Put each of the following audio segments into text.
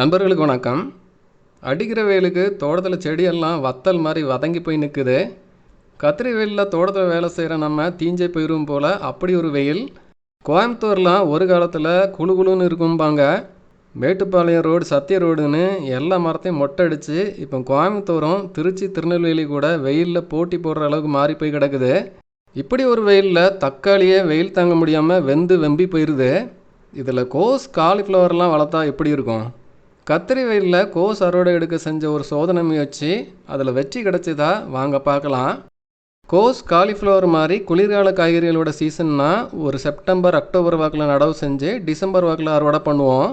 நண்பர்களுக்கு வணக்கம். அடிக்கிற வெயிலுக்கு தோட்டத்தில் செடியெல்லாம் வத்தல் மாதிரி வதங்கி போய் நிற்குது கத்திரி வெயிலில் தோட்டத்தில் வேலை செய்கிற நம்ம தீஞ்சே போயிடும் போல் அப்படி ஒரு வெயில். கோயம்புத்தூர்லாம் ஒரு காலத்தில் குளு குளுன்னு இருக்கும்பாங்க. மேட்டுப்பாளையம் ரோடு சத்திய ரோடுன்னு எல்லா மரத்தையும் மொட்டை அடித்து இப்போ கோயம்புத்தூரும் திருச்சி திருநெல்வேலி கூட வெயிலில் போட்டி போடுற அளவுக்கு மாறி போய் கிடக்குது. இப்படி ஒரு வெயிலில் தக்காளியே வெயில் தாங்க முடியாமல் வெந்து வெம்பி போயிடுது இதில் கோஸ் காலிஃப்ளவர்லாம் வளர்த்தா எப்படி இருக்கும்? கத்திரி வெயிலில் கோஸ் அறுவடை எடுக்க செஞ்ச ஒரு சோதனை முயற்சி அதில் வெற்றி கிடச்சிதா வாங்க பார்க்கலாம். கோஸ் காலிஃப்ளவர் மாதிரி குளிர்கால காய்கறிகளோட சீசன்னா ஒரு செப்டம்பர் அக்டோபர் வாக்கில் நடவு செஞ்சு டிசம்பர் வாக்கில் அறுவடை பண்ணுவோம்.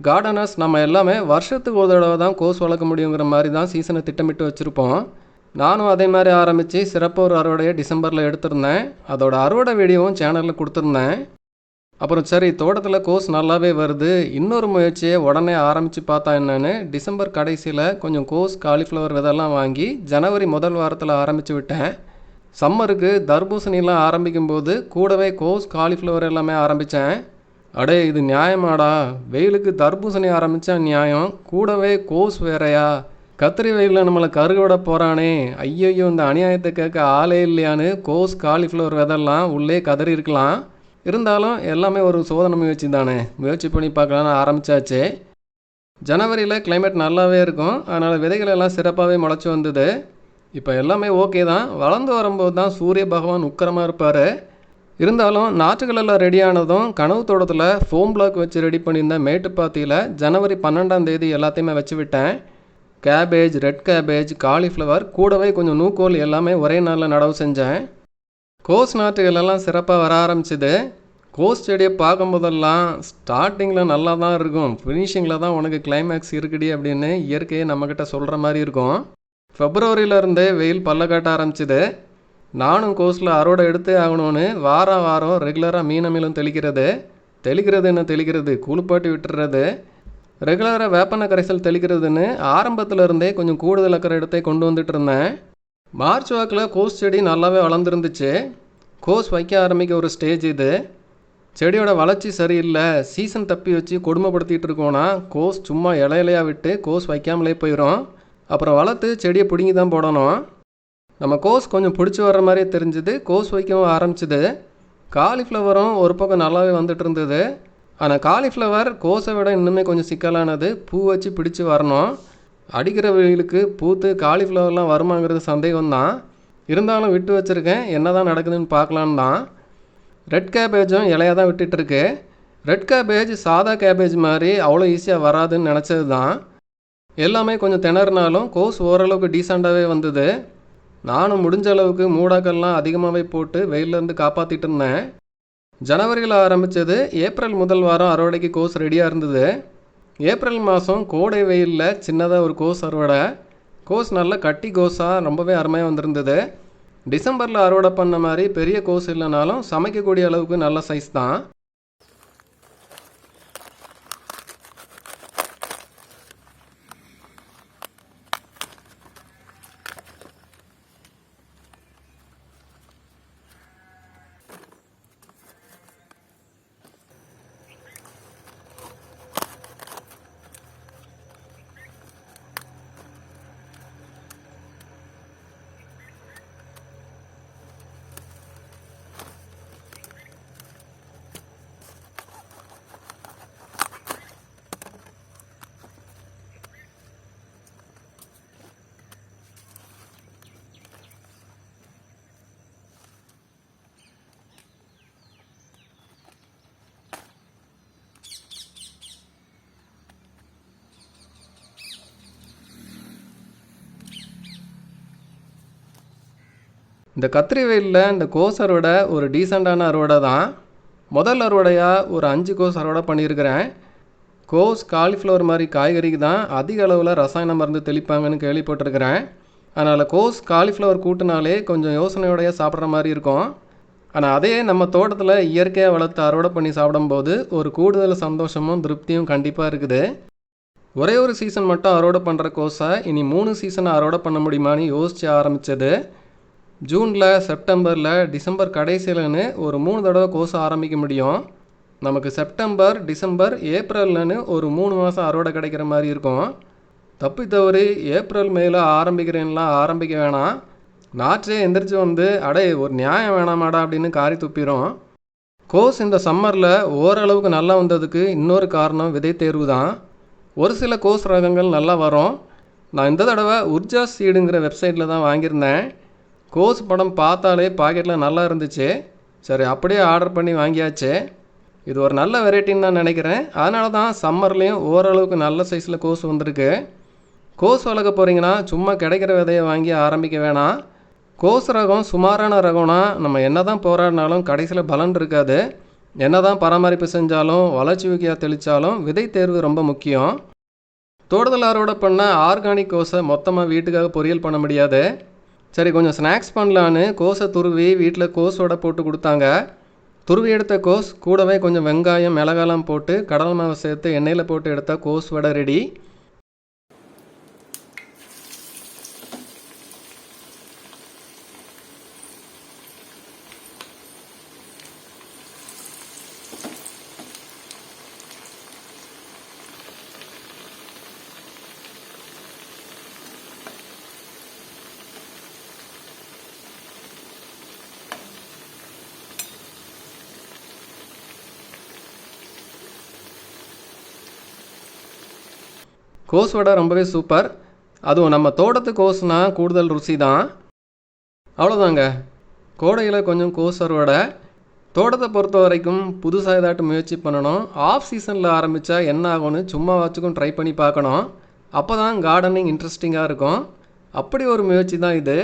கார்டனர்ஸ் நம்ம எல்லாமே வருஷத்துக்கு ஒரு தடவை தான் கோஸ் வளர்க்க முடியுங்கிற மாதிரி தான் சீசனை திட்டமிட்டு வச்சுருப்போம். நானும் அதே மாதிரி ஆரம்பித்து சிறப்பு ஒரு அறுவடையை டிசம்பரில் எடுத்திருந்தேன். அதோட அறுவடை வீடியோவும் சேனலில் கொடுத்துருந்தேன். அப்புறம் சரி தோட்டத்தில் கோஸ் நல்லாவே வருது. இன்னொரு முயற்சியை உடனே ஆரம்பித்து பார்த்தா என்னென்னு டிசம்பர் கடைசியில் கொஞ்சம் கோஸ் காலிஃப்ளவர் விதெல்லாம் வாங்கி ஜனவரி முதல் வாரத்தில் ஆரம்பித்து விட்டேன். சம்மருக்கு தர்பூசணிலாம் ஆரம்பிக்கும் போது கூடவே கோஸ் காலிஃப்ளவர் எல்லாமே ஆரம்பித்தேன் அடே இது நியாயமாடா. வெயிலுக்கு தர்பூசணி ஆரம்பித்தா நியாயம். கூடவே கோஸ் வேறையா. கத்திரி வெயிலில் நம்மளை கருகவிட போகிறானே ஐயையோ இந்த அநியாயத்தை கேட்க ஆளே இல்லையான்னு கோஸ் காலிஃப்ளவர் விதெல்லாம் உள்ளே கதறி இருக்கலாம். இருந்தாலும் எல்லாமே ஒரு சோதனை முயற்சி தானே. முயற்சி பண்ணி பார்க்கலான்னு ஆரம்பித்தாச்சு ஜனவரியில் கிளைமேட் நல்லாவே இருக்கும். அதனால் விதைகள் எல்லாம் சிறப்பாகவே முளைச்சி வந்தது. இப்போ எல்லாமே ஓகே தான். வளர்ந்து வரும்போது தான் சூரிய பகவான் உக்கரமாக இருப்பார். இருந்தாலும் நாற்றுகள் எல்லாம் ரெடி கனவு தோட்டத்தில் ஃபோம் பிளாக் வச்சு ரெடி பண்ணியிருந்தேன் மேட்டுப்பாத்தியில் ஜனவரி பன்னெண்டாம் தேதி எல்லாத்தையுமே வச்சு விட்டேன். கேபேஜ் ரெட் கேபேஜ் காலிஃப்ளவர் கூடவே கொஞ்சம் நூக்கோல் எல்லாமே ஒரே நாளில் நடவு செஞ்சேன். கோஸ் நாற்றுகள் எல்லாம் சிறப்பாக வர ஆரம்பிச்சிது. கோஸ் செடியை பார்க்கும்போதெல்லாம் ஸ்டார்டிங்கில் நல்லா தான் இருக்கும். ஃபினிஷிங்கில் தான் உனக்கு கிளைமேக்ஸ் இருக்குடி அப்படின்னு இயற்கையை நம்மக்கிட்ட சொல்கிற மாதிரி இருக்கும். ஃபெப்ரவரியிலேருந்தே வெயில் பல்ல காட்ட ஆரம்பிச்சுது. நானும் கோஸில் அறுவடை எடுத்தே ஆகணும்னு வாரம் வாரம் ரெகுலராக மீனமிலும் தெளிக்கிறது. தெளிக்கிறது என்ன தெளிக்கிறது? குளிப்பாட்டி விட்டுறது. ரெகுலராக வேப்பன கரைசல் தெளிக்கிறதுன்னு ஆரம்பத்தில் இருந்தே கொஞ்சம் கூடுதல் அக்கறை எடுத்தே கொண்டு வந்துட்டு இருந்தேன் மார்ச் வாக்கில் கோஸ் செடி நல்லாவே வளர்ந்துருந்துச்சு. கோஸ் வைக்க ஆரம்பிக்க ஒரு ஸ்டேஜ் இது. செடியோட வளர்ச்சி சரியில்லை. சீசன் தப்பி வச்சு கொடுமைப்படுத்திட்டு இருக்கோன்னா கோஸ் சும்மா இலையிலையாக விட்டு கோஸ் வைக்காமலே போயிடும் அப்புறம் வளர்த்து செடியை பிடுங்கி தான் போடணும். நம்ம கோஸ் கொஞ்சம் பிடிச்சி வர்ற மாதிரியே தெரிஞ்சுது. கோஸ் வைக்கவும் ஆரம்பிச்சிது. காலிஃப்ளவரும் ஒரு பக்கம் நல்லாவே வந்துட்டு இருந்தது. ஆனால் காலிஃப்ளவர் கோஸை விட இன்னுமே கொஞ்சம் சிக்கலானது. பூ வச்சு பிடிச்சி வரணும். அடிக்கிற வெயிலுக்கு பூத்து காலிஃப்ளவர்லாம் வருமாங்கிறது சந்தேகம் தான் இருந்தாலும் விட்டு வச்சுருக்கேன். என்ன தான் நடக்குதுன்னு பார்க்கலான்னு தான் ரெட் கேபேஜும் இலையாக தான் விட்டுட்டுருக்கு. ரெட் கேபேஜ் சாதா கேபேஜ் மாதிரி அவ்வளோ ஈஸியாக வராதுன்னு நினச்சது தான் எல்லாமே கொஞ்சம் திணறினாலும் கோஸ் ஓரளவுக்கு டீசெண்டாகவே வந்தது. நானும் முடிஞ்ச அளவுக்கு மூடாக்கள்லாம் அதிகமாகவே போட்டு வெயிலேருந்து காப்பாற்றிட்டு இருந்தேன். ஜனவரியில் ஆரம்பித்தது ஏப்ரல் முதல் வாரம் அறுவடைக்கு கோஸ் ரெடியாக இருந்தது. ஏப்ரல் மாதம் கோடை வெயிலில் சின்னதாக ஒரு கோஸ் அறுவடை. கோஸ் நல்லா கட்டி கோஸாக ரொம்பவே அருமையாக வந்திருந்தது. டிசம்பரில் அறுவடை பண்ண மாதிரி பெரிய கோஸ் இல்லைனாலும் சமைக்கக்கூடிய அளவுக்கு நல்ல சைஸ் தான். இந்த கத்திரி வெயிலில் இந்த கோஸ் அறுவடை ஒரு டீசெண்டான அறுவடை தான். முதல் அறுவடையாக ஒரு அஞ்சு கோஸ் அறுவடை பண்ணியிருக்கிறேன். கோஸ் காலிஃப்ளவர் மாதிரி காய்கறிக்கு தான் அதிக அளவில் ரசாயன மருந்து தெளிப்பாங்கன்னு கேள்விப்பட்டிருக்கிறேன். அதனால் கோஸ் காலிஃப்ளவர் கூட்டினாலே கொஞ்சம் யோசனையோடைய சாப்பிட்ற மாதிரி இருக்கும். ஆனால் அதே நம்ம தோட்டத்தில் இயற்கையாக வளர்த்து அறுவடை பண்ணி சாப்பிடும்போது ஒரு கூடுதல் சந்தோஷமும் திருப்தியும் கண்டிப்பாக இருக்குது. ஒரே ஒரு சீசன் மட்டும் அறுவடை பண்ணுற கோஸை இனி மூணு சீசனை அறுவடை பண்ண முடியுமான்னு யோசிச்சு ஆரம்பித்தது ஜூனில் செப்டம்பரில் டிசம்பர் கடைசியிலன்னு ஒரு மூணு தடவை கோர்ஸ் ஆரம்பிக்க முடியும். நமக்கு செப்டம்பர் டிசம்பர் ஏப்ரல்லன்னு ஒரு மூணு மாதம் அறுவடை கிடைக்கிற மாதிரி இருக்கும். தப்பி தவறி ஏப்ரல் மேல ஆரம்பிக்கிறேன்லாம் ஆரம்பிக்க வேணாம். நாற்றே எந்திரிச்சு வந்து அடே ஒரு நியாயம் வேணாமாடா அப்படின்னு காரி துப்பிடும் கோஸ் இந்த சம்மரில் ஓரளவுக்கு நல்லா வந்ததுக்கு இன்னொரு காரணம் விதை தேர்வு தான் ஒரு சில கோஸ் ரகங்கள் நல்லா வரும். நான் இந்த தடவை உர்ஜா சீடுங்கிற வெப்சைட்டில் தான் வாங்கியிருந்தேன். கோஸ் படம் பார்த்தாலே பாக்கெட்டில் நல்லா இருந்துச்சு. சரி அப்படியே ஆர்டர் பண்ணி வாங்கியாச்சு. இது ஒரு நல்ல வெரைட்டின்னு தான் நினைக்கிறேன். அதனால தான் சம்மர்லேயும் ஓரளவுக்கு நல்ல சைஸில் கோஸ் வந்திருக்கு. கோஸ் வளர்க்க போகிறீங்கன்னா சும்மா கிடைக்கிற விதையை வாங்கி ஆரம்பிக்க வேணாம். கோஸ் ரகம் சுமாரான ரகம்னா நம்ம என்ன தான் போராடினாலும் கடைசியில் பலன் இருக்காது. என்ன தான் பராமரிப்பு செஞ்சாலும் வளர்ச்சி ஊக்கியா தெளித்தாலும் விதை தேர்வு ரொம்ப முக்கியம். தோட்டத்தில் அறுவடை பண்ண ஆர்கானிக் கோஸை மொத்தமாக வீட்டுக்காக பொரியல் பண்ண முடியாது. சரி கொஞ்சம் ஸ்நாக்ஸ் பண்ணலான்னு கோஸை துருவி வீட்டில் கோஸோட போட்டு கொடுத்தாங்க. துருவி எடுத்த கோஸ் கூடவே கொஞ்சம் வெங்காயம் மிளகாலாம் போட்டு கடல் மாவை சேர்த்து எண்ணெயில் போட்டு எடுத்த கோஸ் வடை ரெடி கோஸ் வடை ரொம்பவே சூப்பர். அதுவும் நம்ம தோட்டத்து கோஸ்னால் கூடுதல் ருசி தான் அவ்வளோதாங்க கோடையில் கொஞ்சம் கோஸ் அறுவடை தோட்டத்தை பொறுத்த வரைக்கும் புதுசாக ஏதாட்டு முயற்சி பண்ணணும். ஆஃப் சீசனில் ஆரம்பித்தா என்ன ஆகும்னு சும்மா வச்சுக்கும் ட்ரை பண்ணி பார்க்கணும். அப்போ தான் கார்டனிங் இன்ட்ரெஸ்டிங்காக இருக்கும். அப்படி ஒரு முயற்சி தான் இது.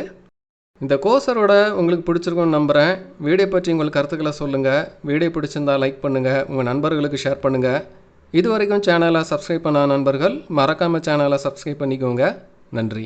இந்த கோசரோட உங்களுக்கு பிடிச்சிருக்கும்னு நம்புகிறேன் வீடியோ பற்றி உங்களுக்கு கருத்துக்களை சொல்லுங்கள் வீடியோ பிடிச்சிருந்தா லைக் பண்ணுங்கள் உங்கள் நண்பர்களுக்கு ஷேர் பண்ணுங்கள் இது வரைக்கும் சேனலை சப்ஸ்கிரைப் பண்ணாத நண்பர்கள் மறக்காமல் சேனலை சப்ஸ்கிரைப் பண்ணிக்கோங்க. நன்றி.